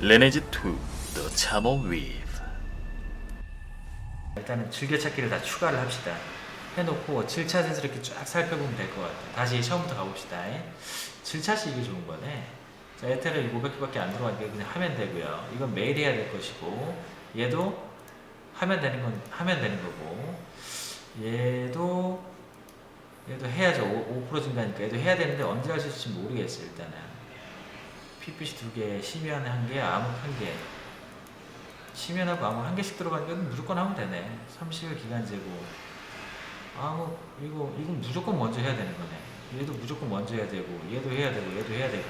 레네즈 2 The Weave 일단은 즐겨찾기를 다 추가를 합시다. 해놓고 7차 센서 이렇게 쫙 살펴보면 될 것 같아요. 다시 처음부터 가봅시다. 7차시 이게 좋은 거네. 자, 에테르 500개밖에 안 들어가니까 그냥 하면 되고요. 이건 매일 해야 될 것이고, 얘도 하면 되는 건 하면 되는 거고, 얘도 얘도 해야죠. 5, 5% 증가니까 얘도 해야 되는데 언제 할 수 있을지 모르겠어요. 일단은 핏빛이 두 개, 심연 한 개, 암흑 한 개. 심연하고 암흑 한 개씩 들어가니까 무조건 하면 되네. 30일 기간제고. 암흑 이거 이건 무조건 먼저 해야 되는 거네. 얘도 무조건 먼저 해야 되고, 얘도 해야 되고, 얘도 해야 되고.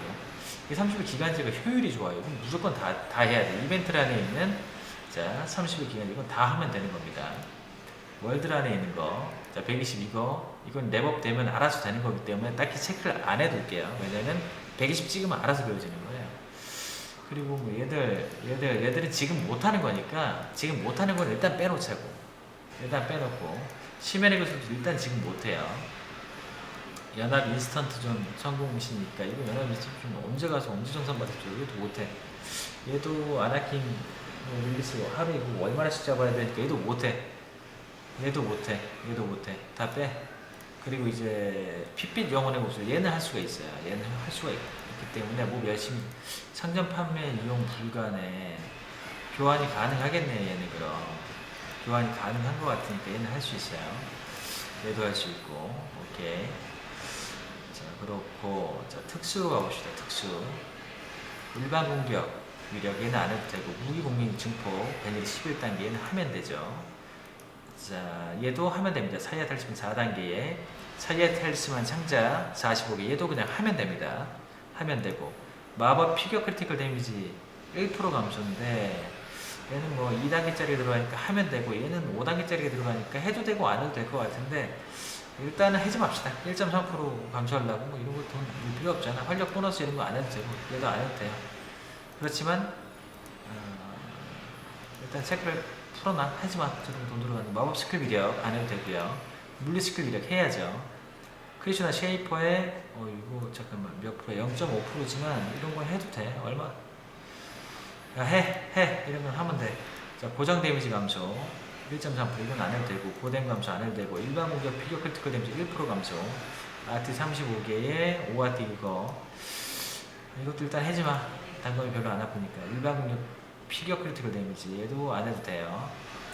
이 30일 기간제가 효율이 좋아요. 그럼 무조건 다, 다 해야 돼. 이벤트 안에 있는 자 30일 기간 이건 다 하면 되는 겁니다. 월드 안에 있는 거, 자 120 이거 이건 랩업 되면 알아서 되는 거기 때문에 딱히 체크를 안 해둘게요. 왜냐면 120 찍으면 알아서 그려지는 거예요. 그리고 뭐 얘들 얘들 얘들은 지금 못 하는 거니까 지금 못 하는 건 일단 빼놓자고 일단 빼놓고 시멘의 교수도 일단 지금 못 해요. 연합 인스턴트 좀 성공시니까 이거 연합 인스턴트 좀 언제 가서 언제 정산 받을지 얘도 못해. 얘도 아나킨 뭐 릴리스 하루 이거 얼마나씩 잡아야 되니까 얘도 못해. 얘도 못해. 얘도 못해. 다 빼. 그리고 이제 핏빛 영혼의 모습 얘는 할 수가 있어요. 얘는 할 수가 있, 기 때문에 뭐 열심히 상점 판매 이용 불가네. 교환이 가능하겠네 얘는 그럼. 교환이 가능한 것 같으니까 얘는 할 수 있어요. 얘도 할 수 있고 오케이. 자 그렇고 자 특수 가봅시다. 특수. 일반 공격 위력 얘는 안 해도 되고 무기 공격 증폭 베닐 11단계는 하면 되죠. 자, 얘도 하면 됩니다. 사이아 탈스만 4단계에 사이아 탈스만 상자 45개 얘도 그냥 하면 됩니다. 하면 되고 마법 피겨 크리티컬 데미지 1% 감소인데 얘는 뭐 2단계짜리 들어가니까 하면 되고 얘는 5단계짜리 들어가니까 해도 되고 안 해도 될 것 같은데 일단은 해지 맙시다. 1.3% 감소하려고 뭐 이런 거돈 필요 없잖아. 활력 보너스 이런 거 안 해도 되고 얘도 안 해도 돼요. 그렇지만 어, 일단 체크를 풀어놔 하지마 저런 돈 들어가는 마법 스킬 위력 안 해도 되고요 물리 스킬 위력 해야죠 크리슈나 쉐이퍼의 어 이거 잠깐만 몇 프로 0.5%지만 이런 거 해도 돼. 얼마? 해해. 이런 건 하면 돼 자 고정 데미지 감소. 1.3% 이건 안 해도 되고 고뎀 감소 안 해도 되고 일반 공격 피겨 크리티컬 데미지 1% 감소. 아트 35개에 5아트 이거. 이것도 일단 해지마. 단검이 별로 안 아프니까. 일반 공격 피겨 크리티컬 데미지 얘도 안 해도 돼요.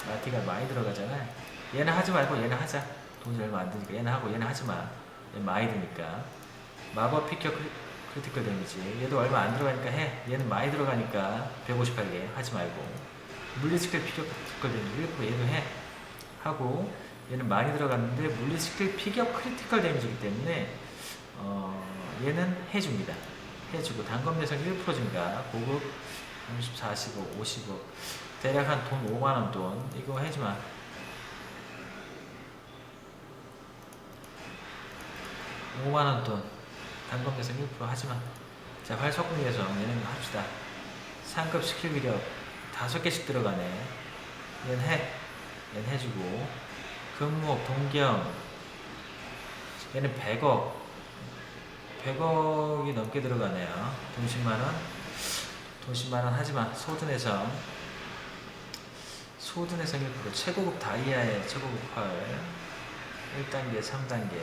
아티가 많이 들어가잖아요 얘는 하지 말고 얘는 하자. 돈이 얼마 안 드니까. 얘는 하고 얘는 하지마. 얘 많이 드니까 마법 크리- 크리티컬 데미지. 얘도 얼마 안 들어가니까 해. 얘는 많이 들어가니까 158개 하지 말고. 물리 스킬 피겨 크리티컬 데미지 1% 얘도 해. 하고 얘는 많이 들어갔는데 물리 스킬 피겨 크리티컬 데미지이기 때문에 어, 얘는 해줍니다. 해주고 단검 내성 1% 증가. 고급 30, 40억, 50억 대략 한 돈 5만원 돈. 이거 해주마. 5만원 돈 단검 내성 1% 하지마 자 예성 얘는 합시다. 상급 스킬 위력 다섯 개씩 들어가네. 얘는 해 얘는 해주고. 금목 동경 얘는 100억. 100억이 넘게 들어가네요. 돈 10만원? 돈 10만원 하지마 소든에서 소든에서 1% 최고급 다이아의 최고급 펄 1단계 3단계.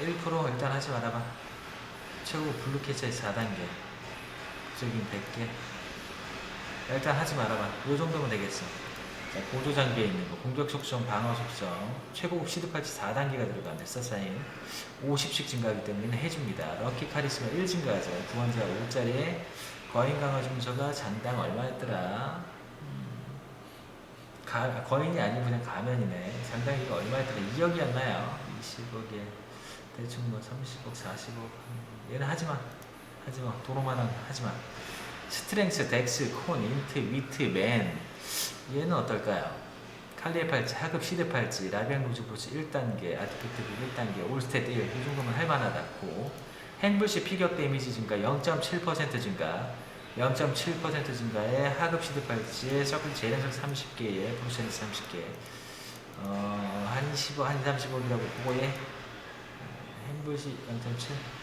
1% 일단 하지 말아봐 최고급 블루 캐치의 4단계 부적인 100개 일단 하지 말아봐 요 정도면 되겠어 자, 보조 장비에 있는 거 공격 속성 방어 속성 최고급 시드 팔찌 4단계가 들어가네 서사인 50씩 증가하기 때문에 해줍니다 럭키 카리스마 1 증가하죠 구원자 5짜리에 거인 강화 점수가 장당 얼마였더라? 음, 가, 거인이 아니고 그냥 가면이네. 장당이가 얼마였더라? 2억이었나요? 20억에 대충 뭐 30억, 40억. 얘는 하지마. 하지마. 도로만은 하지마. 스트렝스, 덱스, 콘, 인트, 위트, 맨. 얘는 어떨까요? 칼리의 팔찌, 하급 시드 팔찌, 라비앙 로즈 브로치 1단계, 아티팩트 1단계, 올스탯 1. 이 정도면 할만하다 고. 행불시 피격 데미지 증가 0.7% 증가 0.7% 증가에 하급 시드 팔찌에 서클 재련석 30개에 브루센스 30개 어, 한 15, 한 30억이라고 보고 예 행불시 0.7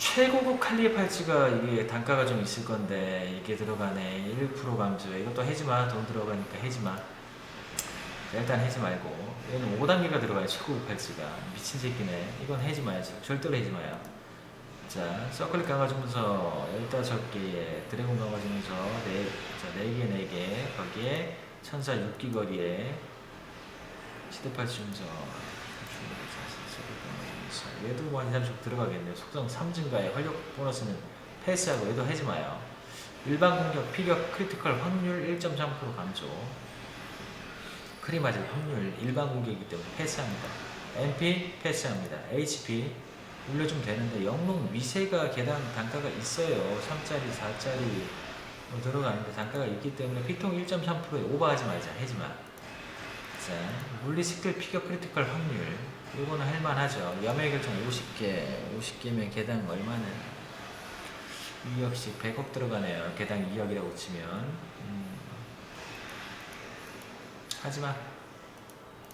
최고급 칼리에 팔찌가 이게 단가가 좀 있을 건데 이게 들어가네. 1% 감주 이것도 해지마. 돈 들어가니까 해지마. 자, 일단 해지 말고. 얘는 5단계가 들어가요 최고급 팔찌가. 미친 새끼네. 이건 해지 마야죠 절대로 해지 마요 자 서클릿 감아주면서 15개에 드래곤 감아주면서 4, 자, 4개 4개. 거기에 천사 6기 거리에 시대팔 주면서 얘도 뭐 2, 30 들어가겠네요. 속성 3증가에 활력 보너스는 패스하고 얘도 해지 마요. 일반 공격, 피격, 크리티컬 확률 1.3% 감소. 크리 맞을 확률 일반 공격이기 때문에 패스합니다. MP 패스합니다. HP 올려주면 되는데 영롱 미세가 계단 단가가 있어요. 3짜리, 4짜리 뭐 들어가는데 단가가 있기 때문에 피통 1.3%에 오버하지 말자. 해지 마. 자, 물리 스킬 피격 크리티컬 확률. 이거는 할만하죠. 염의 결정 50개, 50개면 개당 얼마는 2억씩 100억 들어가네요. 개당 2억이라고 치면. 음. 하지마.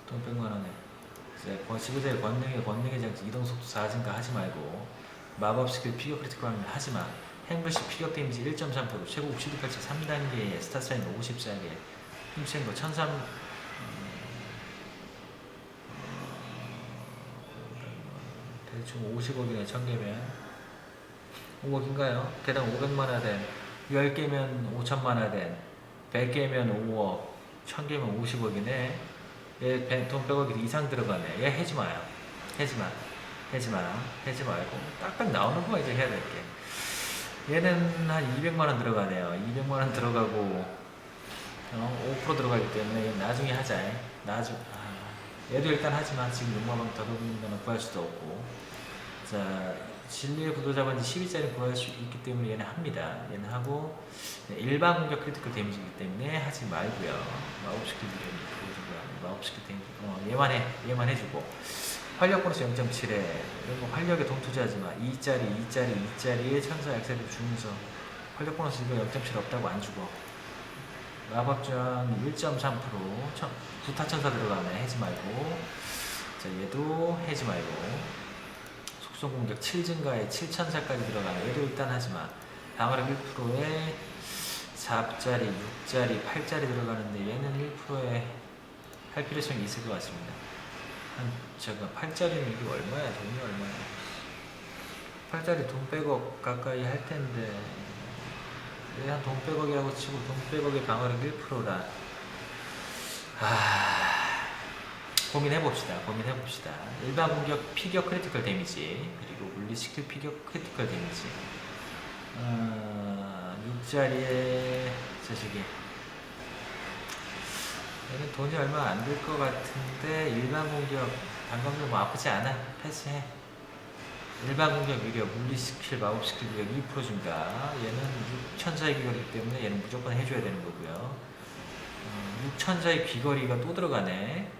돈 100만 원에. 이제 권- 지구대의 권능의 권능의 장치 이동 속도 4증가 하지 말고 마법 스킬 피격 크리티컬 확률 하지 마. 행불식 피격 데미지 1.3% 최고 시드 칼치 3단계에 스타 사인 54개 힘센 거 1003, 대충 50억이네 1000개면. 5억인가요? 개당 500만원 된 10개면 5천만원 된 100개면 5억 1000개면 50억이네. 얘돈 100억 이상 들어가네. 얘 해지 마요. 해지 마. 해지 마. 해지 말고 딱딱 나오는 거 이제 해야 될게. 얘는 한 200만원 들어가네요. 200만원 들어가고 어, 5% 들어가기 때문에 나중에 하자. 나중 아, 얘도 일단 하지만 지금 용마방 더더욱는 거는 구할 수도 없고. 자 진리의 구도 잡은 지 12짜리 구할 수 있기 때문에 얘는 합니다. 얘는 하고 네, 일반 공격 크리티컬 데미지이기 때문에 하지 말고요. 마법스킬 데미지 마법스킬 데미지 어, 얘만 해 얘만 해주고. 활력 보너스 0.7에 이런 거 활력에 돈 투자하지 마. 2짜리 2짜리 2짜리에 천사 약세를 주면서 활력 보너스 이거 0.7 없다고 안 주고 마법전 1.3% 천, 구타천사 들어가네. 해지 말고. 자 얘도 해지 말고. 속성 공격 7 증가에 7천사까지 들어가네. 얘도 일단 하지마 방어력 1%에 4짜리 6짜리 8짜리 들어가는데 얘는 1%에 할 필요성이 있을 것 같습니다. 한 저거 8짜리는 이게 얼마야? 돈이 얼마야? 8짜리 돈 100억 가까이 할 텐데. 얘 한돈 100억이라고 치고 돈 100억의 방어력 1%라. 아 고민해 봅시다. 고민해 봅시다. 일반 공격 피격 크리티컬 데미지 그리고 물리 스킬 피격 크리티컬 데미지. 어, 6짜리에 저식이 얘는 돈이 얼마 안 들 것 같은데 일반 공격 단검도 뭐 아프지 않아. 패스해 일반 공격 위력 물리 스킬 마법 스킬 위력 2% 증가? 얘는 6천사의 귀걸이기 때문에 얘는 무조건 해줘야 되는 거고요. 어, 6천사의 귀걸이가 또 들어가네.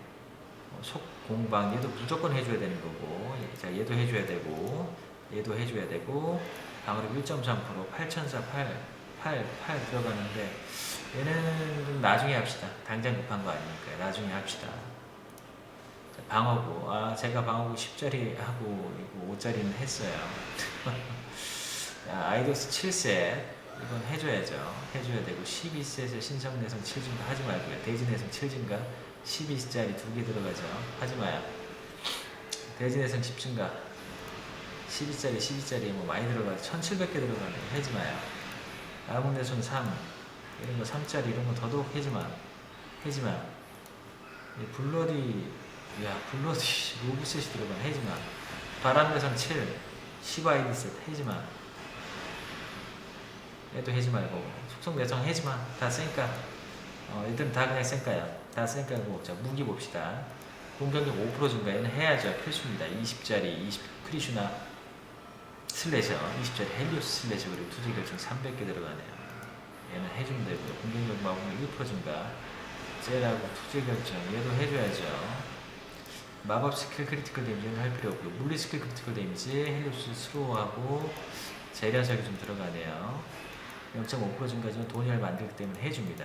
어, 속공방 얘도 무조건 해줘야 되는 거고. 예, 자 얘도 해줘야 되고 얘도 해줘야 되고. 방어력 1.3% 8천사 8 8 8 들어가는데 얘는 좀 나중에 합시다. 당장 급한 거 아니니까 나중에 합시다. 자, 방어구. 아 제가 방어구 10짜리 하고 이거 5짜리는 했어요. 자, 아이도스 7셋 이건 해줘야죠. 해줘야 되고 12셋에 신성 내성 7증가 하지 말고요. 대지 내성 7증가 12짜리 두 개 들어가죠. 하지 마요. 대지 내성 10증가 12짜리 12짜리 뭐 많이 들어가죠. 1700개 들어가네 하지 마요. 아무 내성 3 이런 거 3짜리 이런 거 더더욱 해지 마. 해지마. 이 블러디 야 블러디 로브셋이 들어간 해지마. 바람내선 7 시바이디 셋 해지마. 얘도 말고. 속성 내성 해지마. 다 쌩까. 어 얘들은 다 그냥 쌩까야 다 쌩까고 자. 무기 봅시다. 공격력 5% 증가. 얘는 해야죠. 필수입니다. 20짜리 20 크리슈나 슬래셔. 20짜리 헬리오스 슬래셔 그리고 투지 결정 300개 들어가네요. 얘는 해주면 되고요. 공격력 마법력 1% 증가. 젤하고 투제 결정. 얘도 해줘야죠. 마법 스킬 크리티컬 데미지는 할 필요 없고요. 물리 스킬 크리티컬 데미지, 헬리오스 스로우하고 재련석이 좀 들어가네요. 0.5% 증가지만 돈이 얼마 안 들기 때문에 해줍니다.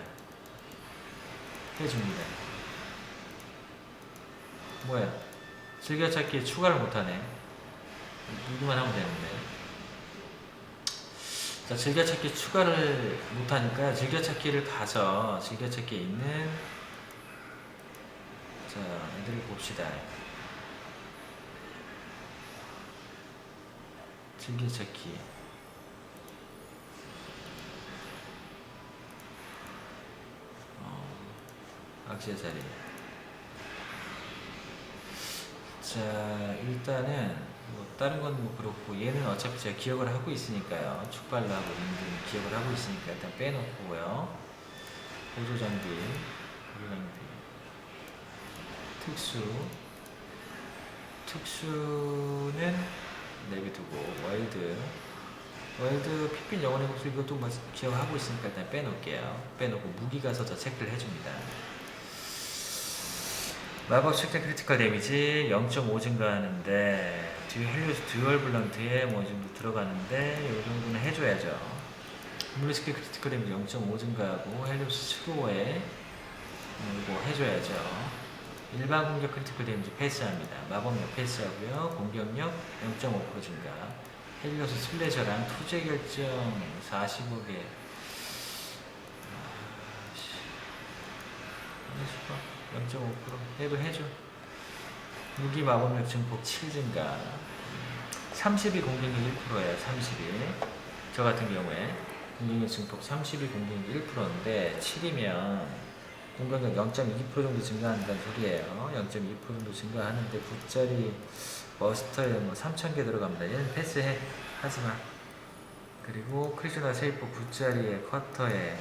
해줍니다. 뭐야? 즐겨찾기에 추가를 못하네. 누구만 하면 되는데. 자, 즐겨찾기 추가를 못하니까 즐겨찾기를 가서 즐겨찾기에 있는 자, 애들을 봅시다. 즐겨찾기. 어, 악세사리. 자, 일단은 뭐 다른 건 뭐 그렇고 얘는 어차피 제가 기억을 하고 있으니까요. 축발라고 있는 기억을 하고 있으니까 일단 빼놓고요. 보조 장비, 보조 장비, 특수, 특수는 내비두고 월드, 월드 핏빛 영혼의 목소 이것도 뭐 기억하고 있으니까 일단 빼놓을게요. 빼놓고 무기 가서 저 체크를 해줍니다. 마법 측정 크리티컬 데미지 0.5 증가하는데 듀 헬리오스 듀얼 블런트에 뭐 정도 들어가는데 이 정도는 해줘야죠. 물리스킬 크리티컬 데미지 0.5 증가하고 헬리오스 7호에 이거 해줘야죠. 일반 공격 크리티컬 데미지 패스합니다. 마법력 패스하고요. 공격력 0.5% 증가. 헬리오스 슬래셔랑 투제 결정 40억에 아, 0.5% 해도 해줘. 무기 마법력 증폭 7 증가. 32 공격력 1%예요. 32. 저 같은 경우에 공격력 증폭 32 공격력 1%인데 7이면 공격력 0.2% 정도 증가한다는 소리예요. 0.2% 정도 증가하는데 9짜리 머스터에 뭐 3,000개 들어갑니다. 얘는 패스해. 하지마. 그리고 크리스나 세이프 9짜리에 쿼터에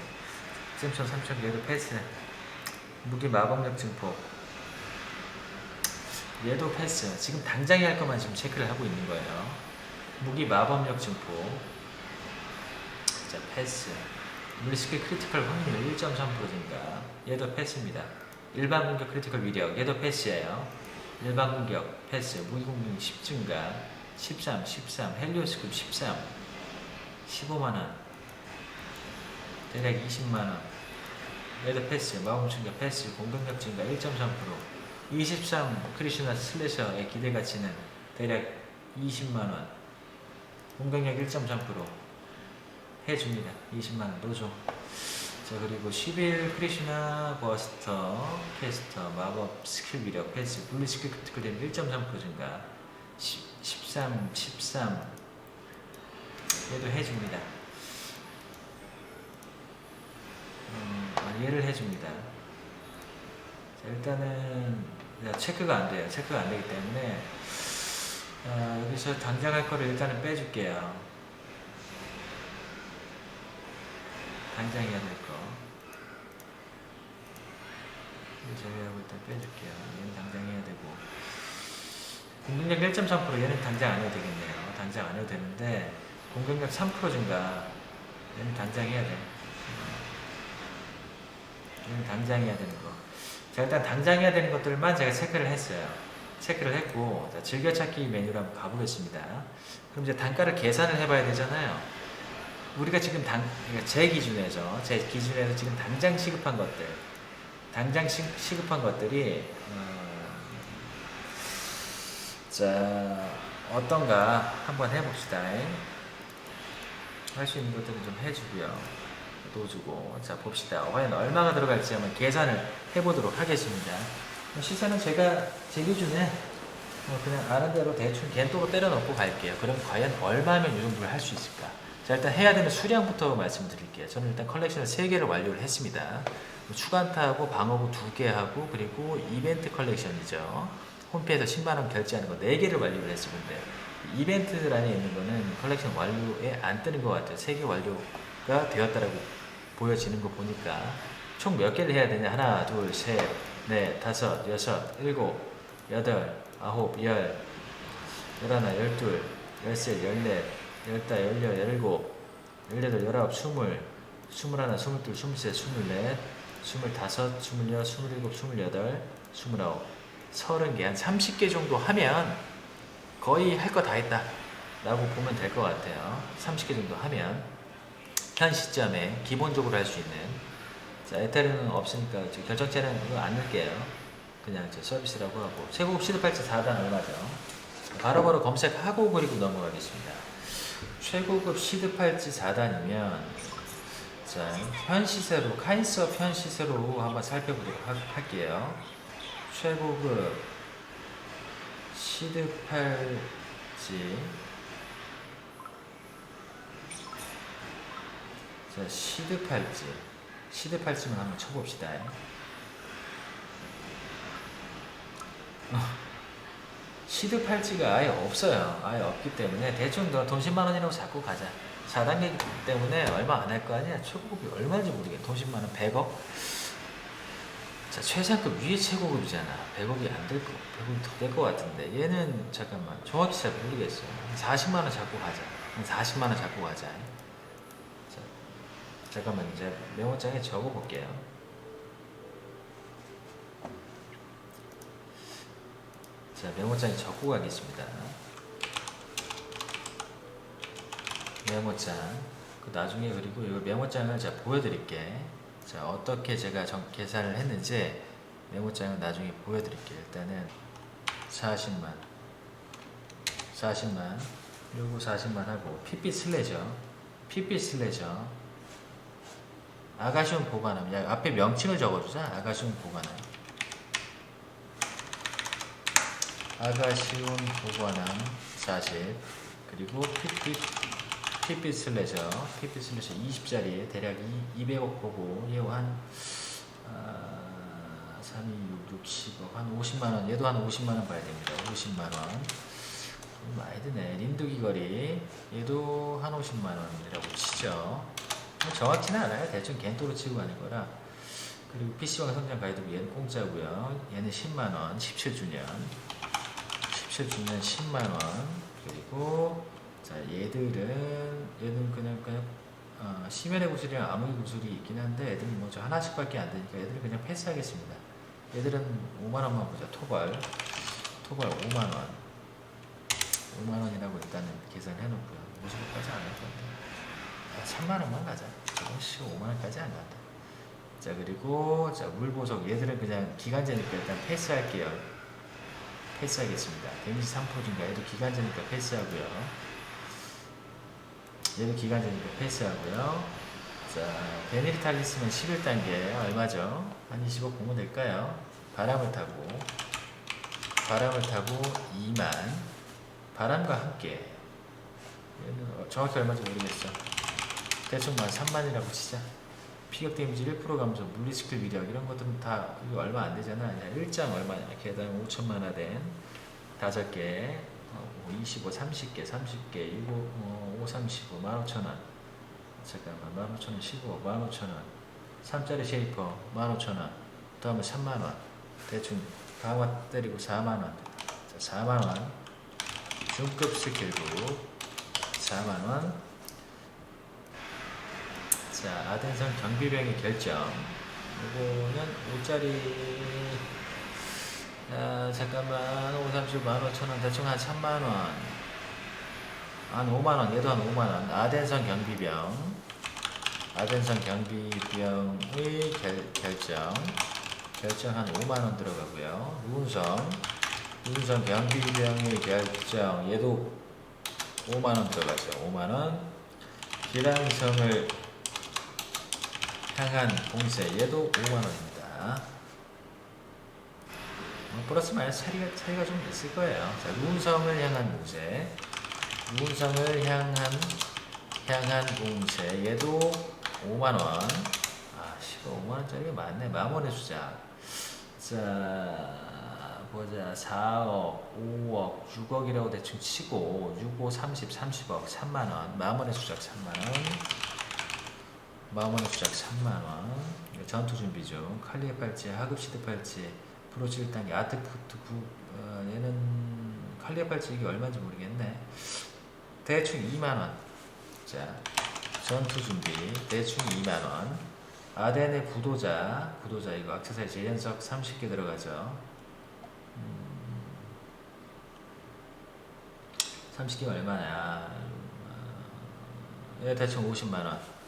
잼션 3,000개 얘도 패스. 무기 마법력 증폭. 얘도 패스. 지금 당장에 할 것만 지금 체크를 하고 있는 거예요. 무기 마법력 증폭. 자, 패스. 물리스킬 크리티컬 확률 1.3% 증가. 얘도 패스입니다. 일반 공격 크리티컬 위력. 얘도 패스예요. 일반 공격 패스. 무기 공격 10 증가. 13, 13. 헬리오스급 13. 15만원. 대략 20만원. 레드 패스, 마법 증가 패스, 공격력 증가 1.3%, 23 크리슈나 슬래셔의 기대 가치는 대략 20만원, 공격력 1.3% 해줍니다. 20만원 노조. 자, 그리고 11 크리슈나 버스터, 캐스터, 마법 스킬 위력 패스, 블루 스킬 크티컬 데미 1.3% 증가, 10, 13, 13 얘도 해줍니다. 음, 아, 얘를 해줍니다. 자, 일단은 야, 체크가 안 돼요. 체크가 안 되기 때문에 아, 여기서 당장 할 거를 일단은 빼줄게요. 당장 해야 될 거. 제외하고 일단 빼줄게요. 얘는 당장 해야 되고 공격력 1.3% 얘는 당장 안 해도 되겠네요. 당장 안 해도 되는데 공격력 3% 증가 얘는 당장 해야 돼. 이건 당장 해야 되는 거. 자, 일단 당장 해야 되는 것들만 제가 체크를 했어요. 체크를 했고, 자, 즐겨찾기 메뉴로 한번 가보겠습니다. 그럼 이제 단가를 계산을 해봐야 되잖아요. 우리가 지금 당, 그러니까 제 기준에서, 제 기준에서 지금 당장 시급한 것들, 당장 시, 시급한 것들이, 어, 자, 어떤가 한번 해봅시다. 할 수 있는 것들은 좀 해주고요. 넣어주고. 자 봅시다. 과연 얼마가 들어갈지 한번 계산을 해보도록 하겠습니다. 시세는 제가 제 기준에 뭐 그냥 아는 대로 대충 겐또로 때려 넣고 갈게요. 그럼 과연 얼마면 이 정도를 할 수 있을까 자 일단 해야 되는 수량부터 말씀드릴게요. 저는 일단 컬렉션을 3개를 완료를 했습니다. 추간타하고 방어구 2개 하고 그리고 이벤트 컬렉션이죠. 홈페이지에서 10만원 결제하는 거 4개를 완료를 했을 건데 이벤트란에 있는 거는 컬렉션 완료에 안 뜨는 것 같아요. 3개 완료가 되었다라고 보여지는 거 보니까 총 몇 개를 해야 되냐? 하나, 둘, 셋, 넷, 다섯, 여섯, 일곱, 여덟, 아홉, 열, 열하나, 열둘, 열셋, 열넷, 열다, 열여, 열일곱, 열여덟, 열아홉, 스물, 스물하나, 스물둘, 스물셋, 스물넷, 스물다섯, 스물여, 스물일곱, 스물여덟, 스물아홉, 서른 개, 한 30개 정도 하면 거의 할 거 다 했다. 라고 보면 될 것 같아요. 30개 정도 하면. 현 시점에 기본적으로 할 수 있는 자 에테르는 없으니까 저 결정체는 이거 안 넣을게요 그냥 저 서비스라고 하고 최고급 시드팔찌 4단 얼마죠 바로바로 검색하고 그리고 넘어가겠습니다 최고급 시드 팔찌 4단이면 자, 현 시세로 카인스업 현 시세로 한번 살펴보도록 하- 할게요. 최고급 시드 팔찌 자, 시드 팔찌 시드 팔찌만 한번 쳐봅시다. 어, 시드 팔찌가 아예 없어요. 아예 없기 때문에 대충 너돈 10만 원이라고 잡고 가자. 4단계이기 때문에 얼마 안 할 거 아니야. 최고급이 얼마인지 모르겠. 돈 10만 원 100억. 자 최상급 위에 최고급이잖아. 100억이 안 될 거. 100억이 더 될 것 같은데 얘는 잠깐만 정확히 잘 모르겠어. 한 40만 원 잡고 가자. 한 40만 원 잡고 가자. 자, 잠깐만 이제 메모장에 적어 볼게요. 자, 메모장에 적고 가겠습니다. 메모장. 그 나중에 그리고 이 메모장을 제가 보여드릴게. 자, 어떻게 제가 정, 계산을 했는지 메모장을 나중에 보여드릴게요. 일단은 40만. 40만. 요거 40만 하고, 핏빛 슬래저. 핏빛 슬래저. 아가시움 보관함. 야, 앞에 명칭을 적어주자. 아가시움 보관함. 아가시움 보관함 40 그리고 핏빛 핏빛 슬래저 핏빛 슬래저 20짜리 대략 2, 200억 보고 얘도 한 아, 3, 2, 6, 60억 한 50만원 얘도 한 50만원 봐야 됩니다. 50만원. 많이 드네. 린두기 거리. 얘도 한 50만원이라고 치죠. 뭐 정확히는 않아요. 대충 겐토로 치고 가는 거라. 그리고 PC방 성장 가이드북 얘는 공짜고요. 얘는 10만원 17주년 17주년 10만원. 그리고 자 얘들은 얘는 그냥 그냥 어, 심연의 구슬이랑 암흑의 구슬이 있긴 한데 애들은 뭐저 하나씩밖에 안 되니까 애들은 그냥 패스하겠습니다. 얘들은 5만원만 보자. 토벌. 토벌 5만원. 5만원이라고 일단은 계산해 놓고요. 무수까지 안할 건데. 3만원만 가자. 저건 씨 5만원까지 안 간다. 자 그리고 자 물보석. 얘들은 그냥 기간제니까 일단 패스할게요 패스하겠습니다. 데미지 3%인가 얘도 기간제니까 패스하고요. 얘도 기간제니까 패스하고요. 자, 베네리 탈리스면 11단계 얼마죠? 한 20억 보면 될까요? 바람을 타고 바람을 타고 2만 바람과 함께 얘는 어, 정확히 얼마인지 모르겠어. 대충 만 3만이라고 치자. 피격 데미지 1% 감소, 물리 스킬 위력 이런 것들은 다 얼마 안 되잖아. 그냥 1장 얼마냐. 개당 5천만 원된 다섯 개, 어, 25, 30개, 30개, 1, 5, 어, 5, 35, 15,000원. 잠깐만, 15,000원, 15, 15,000원. 3짜리 쉐이퍼, 15,000원. 다음에 3만원. 대충 강화 때리고 4만원. 자, 4만원. 중급 스킬북, 4만원. 자, 아덴성 경비병의 결정. 이거는 5짜리, 아, 잠깐만, 5, 30, 15,000원, 대충 한 3만원. 한 5만원, 얘도 한 5만원. 아덴성 경비병. 아덴성 경비병의 결, 결정. 결정 한 5만원 들어가고요. 우은성. 우은성 경비병의 결정. 얘도 5만원 들어가죠. 5만원. 기랑성을 향한 공세 얘도 5만 원입니다. 뭐 플러스 마이너스 차이가, 차이가 좀 있을 거예요. 자, 루운성을 향한 공세, 루운성을 향한 향한 공세 얘도 5만 원. 아, 씨발 5만 원짜리가 많네. 만원의 수작. 자, 보자. 4억, 5억, 6억이라고 대충 치고 6, 5, 30, 30억, 3만 원. 만원의 수작 3만 원. 마음원의 수작 3만원. 전투 준비 중 칼리의 팔찌 하급 시드 팔찌 프로치 1단계 아트푸트 부 어, 얘는 칼리의 팔찌 이게 얼마인지 모르겠네. 대충 2만원. 자 전투 준비. 대충 2만원. 아덴의 부도자. 부도자 이거 악세사리 재현석 30개 들어가죠. 음, 30개 얼마냐. 예, 대충 50만원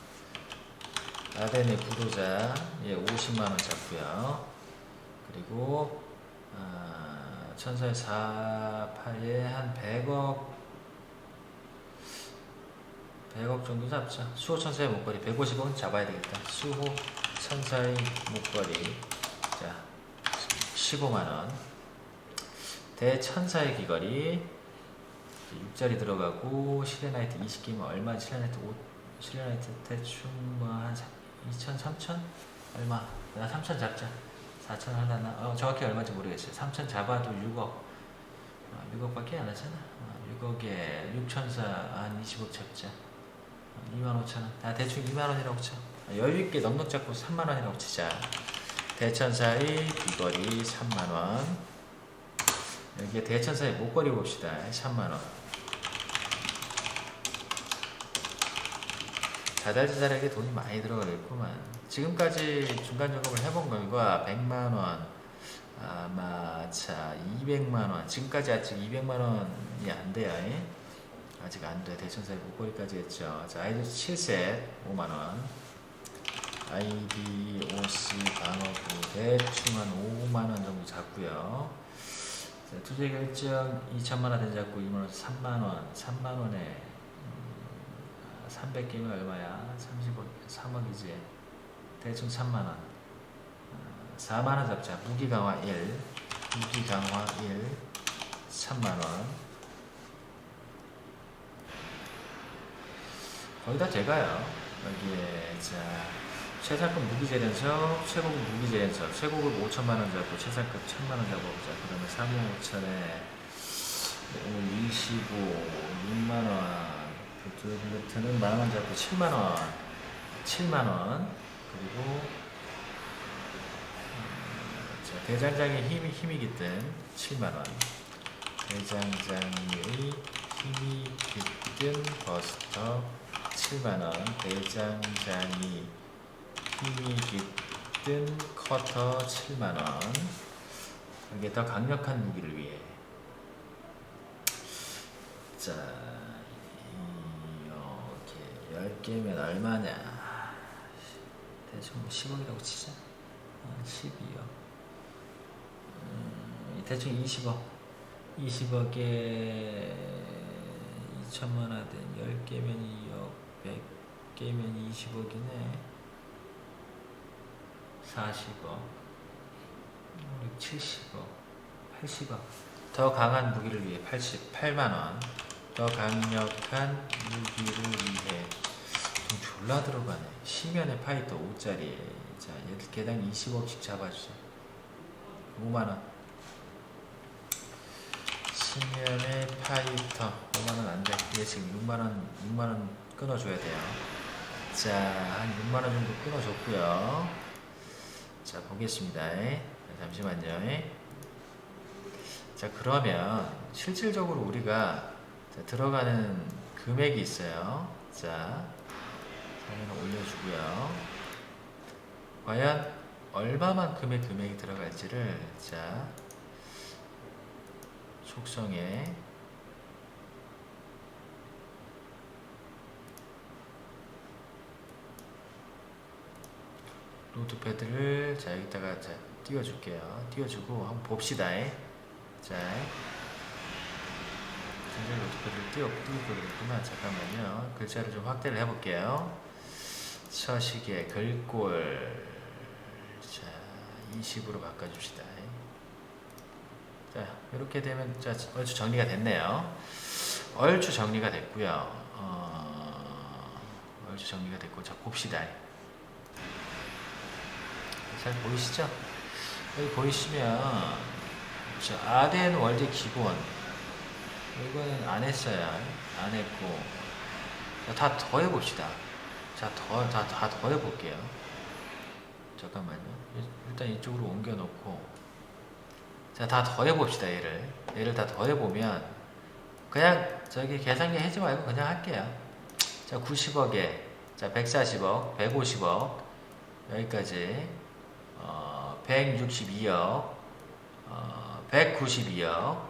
아덴의 구도자 예 50만원 잡고요 그리고 아, 천사의 4, 8에 한 100억 100억 정도 잡자. 수호 천사의 목걸이 150억은 잡아야 되겠다. 수호 천사의 목걸이 자 15만 원. 대천사의 귀걸이 6자리 들어가고 실내나이트 20개면 얼마? 실내나이트 5 실내나이트 대충 뭐한 2천 3천 얼마? 나 3천 잡자. 4천 하려나? 어, 정확히 얼마인지 모르겠어요. 3천 잡아도 6억. 어, 6억밖에 안 하잖아. 어, 6억에 6천사 한 20억 잡자. 2만 5천 원. 아, 대충 2만 원이라고 쳐. 아, 여유 있게 넉넉 잡고 3만 원이라고 치자. 대천사의 귀걸이 3만 원. 여기에 대천사의 목걸이 봅시다. 3만 원. 자잘자잘하게 돈이 많이 들어가겠구만. 지금까지 중간 점검을 해본 결과 100만 원, 아마 자 200만 원. 지금까지 아직 200만 원이 안 돼요. 예? 아직 안 돼. 대천사의 목걸이까지 했죠. 자, 아이들 7셋 5만 원. IBOC 방어구 대충 한 5만 원 정도 잡고요. 자, 투자 결정 2천만 원 된 잡고 2만 원, 3만 원, 3만 원에 음, 300개면 얼마야? 30억, 3억이지. 대충 3만 원. 어, 4만 원 잡자. 무기 강화 1, 무기 강화 1, 3만 원. 거의 다 제가요. 여기에 자 최상급 무기재련석, 최고급 무기재련석, 최고급 5천만 원 잡고 최상급 1천만 원 잡고 자 그러면 3억 5천에 25, 6만 원, 부트 블루트는 만원 잡고 7만 원, 7만 원. 그리고 음, 자, 대장장의 힘이 힘이 깃든 7만 원, 대장장의 힘이 깃든 버스터 7만원. 대장장이 힘이 깃든 커터 7만원. 이게 더 강력한 무기를 위해. 자 10개면 얼마냐? 대충 뭐 10억이라고 치자. 어, 12억. 음, 대충 20억. 20억에 2천만 원된 10개면 2억 100개면 20억이네. 40억. 70억 80억. 더 강한 무기를 위해 88만원. 더 강력한 무기를 위해 좀 졸라 들어가네. 심연의 파이터 5짜리. 자 얘들 개당 20억씩 잡아주세요. 5만원. 심연의 파이터. 5만원 안 돼. 얘 지금 6만원 6만원 끊어줘야 돼요. 자 한 6만원 정도 끊어줬고요. 자 보겠습니다. 자, 잠시만요. 자 그러면 실질적으로 우리가 자, 들어가는 금액이 있어요. 자 화면을 올려주고요 과연 얼마만큼의 금액이 들어갈지를 자 속성에 노트패드를 자 여기다가 자 띄워줄게요. 띄워주고 한번 봅시다. 자, 전자 노트패드를 띄워 띄울 거겠구나. 잠깐만요. 글자를 좀 확대를 해볼게요. 서식에 글꼴 자 20으로 바꿔줍시다. 자 이렇게 되면 자 얼추 정리가 됐네요. 얼추 정리가 됐고요. 어, 얼추 정리가 됐고 자 봅시다. 잘 보이시죠? 여기 보이시면 저 아덴 월드 기본 이거는 안 했어요. 안 했고 자, 다 더해 봅시다. 자, 더, 다, 다 더해 볼게요. 잠깐만요. 일단 이쪽으로 옮겨 놓고 자, 다 더해 봅시다. 얘를 얘를 다 더해 보면 그냥 저기 계산기 하지 말고 그냥 할게요. 자, 90억에 자, 140억, 150억 여기까지 어, 162억, 어, 192억,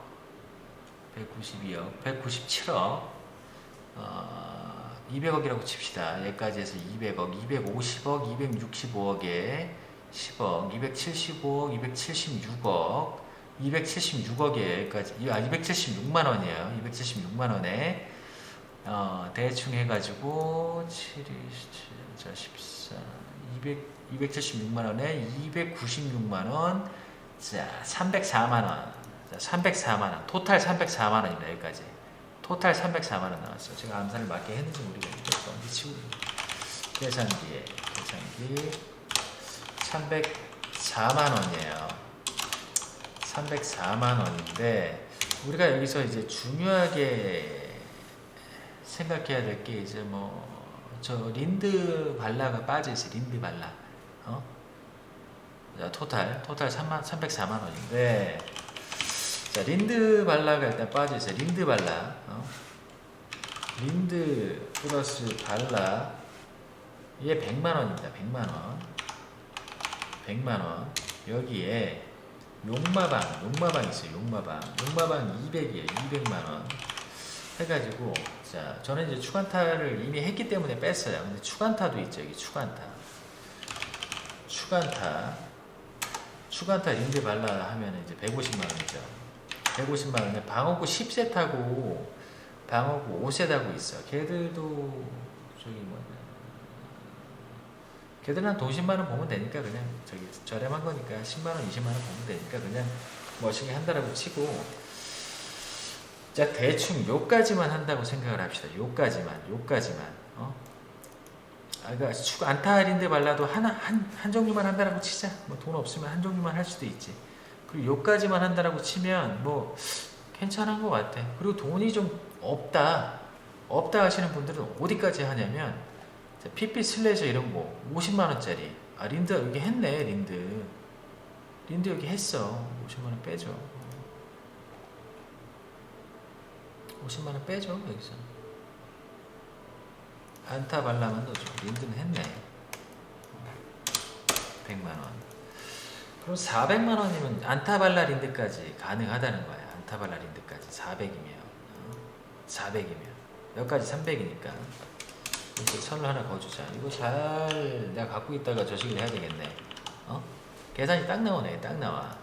192억, 197억, 어, 200억이라고 칩시다. 여기까지 해서 200억, 250억, 265억에 10억, 275억, 276억, 276억에 여기까지, 아, 276만 원이에요. 276만 원에 어, 대충 해가지고 7, 7, 14, 200, 276만 원에 296만 원, 자 304만 원, 자 304만 원, 토탈 304만 원입니다 여기까지. 토탈 304만 원 나왔어요. 제가 암산을 맞게 했는지 모르겠는데 언제 치고 계산기에 계산기 304만 원이에요. 304만 원인데 우리가 여기서 이제 중요하게 생각해야 될 게 이제 뭐 저 린드 발라가 빠져 있어요. 린드 발라. 어? 자, 토탈 토탈 3만 304만 원인데 자, 린드 발라가 일단 빠져 있어요. 린드 발라. 어? 린드 플러스 발라 이게 100만 원입니다. 100만 원. 100만 원. 여기에 용마방, 용마방 있어요. 용마방. 용마방 200이에요. 200만 원. 해가지고 자 저는 이제 추간타를 이미 했기 때문에 뺐어요. 근데 추간타도 있죠. 여기 추간타. 추간타. 추간타 린드 발라 하면 이제 150만 원이죠. 150만 원에 방어구 10셋하고 방어구 5셋하고 있어. 걔들도 저기 뭐냐. 걔들은 한 돈 10만 원 보면 되니까 그냥 저기 저렴한 거니까 10만 원, 20만 원 보면 되니까 그냥 멋있게 한다라고 치고 자 대충 요까지만 한다고 생각을 합시다. 요까지만, 요까지만. 어? 아, 그러니까 축 안타린데 발라도 하나 한, 한 종류만 한다라고 치자. 뭐 돈 없으면 한 종류만 할 수도 있지. 그리고 요까지만 한다라고 치면 뭐 괜찮은 것 같아. 그리고 돈이 좀 없다. 없다 하시는 분들은 어디까지 하냐면 자, PP 슬래셔 이런 거 50만 원짜리. 아 린드 여기 했네 린드. 린드 여기 했어. 50만 원 빼죠. 50만 원 빼죠 여기서. 안타 발라만 넣어줘. 린드는 했네. 100만 원. 그럼 400만 원이면 안타 발라 린드까지 가능하다는 거야. 안타 발라 린드까지 400이면. 400이면. 여기까지 300이니까. 이렇게 선을 하나 거주자. 이거 잘 내가 갖고 있다가 저식을 해야 되겠네. 어? 계산이 딱 나오네. 딱 나와.